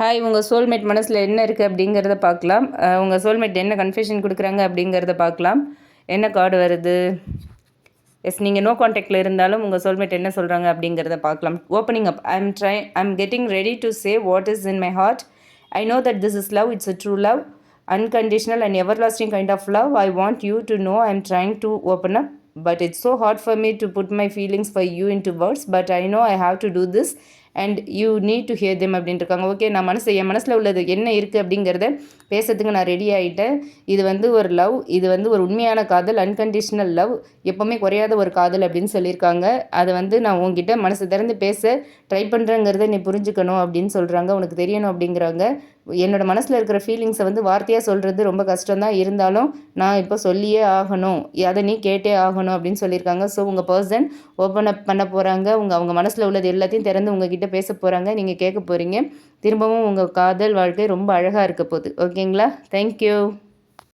Hi உங்கள் soulmate மனசில் என்ன இருக்குது அப்படிங்கிறத பார்க்கலாம். உங்கள் சோல்மேட் என்ன கன்ஃபெஷன் கொடுக்குறாங்க அப்படிங்கிறத பார்க்கலாம். என்ன கார்டு வருது? எஸ் நீங்கள் நோ காண்டாக்டில் இருந்தாலும் உங்கள் சோல்மேட் என்ன சொல்கிறாங்க அப்படிங்கிறத பார்க்கலாம். Opening up I am try I am getting ready to say what is in my heart I know that this is love it's a true love unconditional and everlasting kind of love I want you to know I am trying to open up but it's so hard for me to put my feelings for you into words but I know I have to do this and you need to them அப்படின்ட்டு இருக்காங்க. Okay நான் மனசு என் மனசில் உள்ளது என்ன இருக்குது அப்படிங்கிறத பேசுறதுக்கு நான் ரெடி ஆகிட்டேன் இது வந்து ஒரு லவ் இது வந்து ஒரு உண்மையான காதல் அன்கண்டிஷனல் லவ் எப்போவுமே குறையாத ஒரு காதல் அப்படின்னு சொல்லியிருக்காங்க. அதை வந்து நான் உங்ககிட்ட மனசு திறந்து பேச ட்ரை பண்ணுறேங்கிறத நீ புரிஞ்சுக்கணும் அப்படின்னு சொல்கிறாங்க உனக்கு தெரியணும் அப்படிங்கிறாங்க. என்னோட மனசில் இருக்கிற ஃபீலிங்ஸை வந்து வார்த்தையாக சொல்கிறது ரொம்ப கஷ்டம்தான். இருந்தாலும் நான் இப்போ சொல்லியே ஆகணும். அதை நீ கேட்டே ஆகணும் அப்படின்னு சொல்லியிருக்காங்க. ஸோ உங்கள் பர்சன் ஓப்பன் அப் பண்ண போகிறாங்க உங்கள் அவங்க மனசில் உள்ளது எல்லாத்தையும் திறந்து உங்ககிட்ட பேச போகிறாங்க நீங்கள் கேட்க போகிறீங்க திரும்பவும் உங்கள் காதல் வாழ்க்கை ரொம்ப அழகாக இருக்க போகுது. ஓகேங்களா தேங்க்யூ